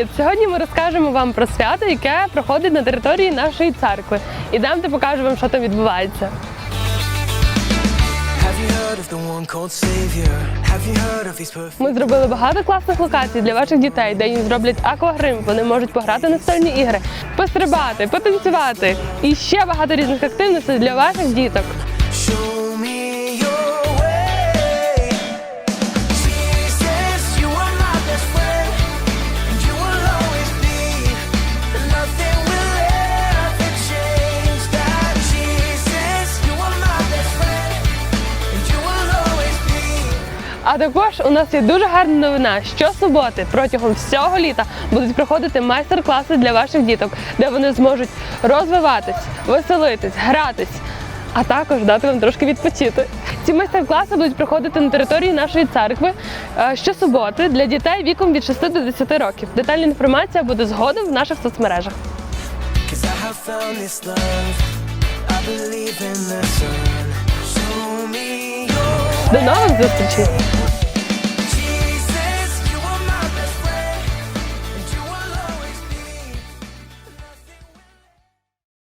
Привіт! Сьогодні ми розкажемо вам про свято, яке проходить на території нашої церкви. Ідемте покажу вам, що там відбувається. Ми зробили багато класних локацій для ваших дітей, де їм зроблять аквагрим. Вони можуть пограти на стольні ігри, пострибати, потанцювати і ще багато різних активностей для ваших діток. А також у нас є дуже гарна новина. Щосуботи протягом всього літа будуть проходити майстер-класи для ваших діток, де вони зможуть розвиватись, веселитись, гратись, а також дати вам трошки відпочити. Ці майстер-класи будуть проходити на території нашої церкви е, щосуботи для дітей віком від 6 до 10 років. Детальна інформація буде згодом в наших соцмережах. I believe in the sun. До нових зустрічей!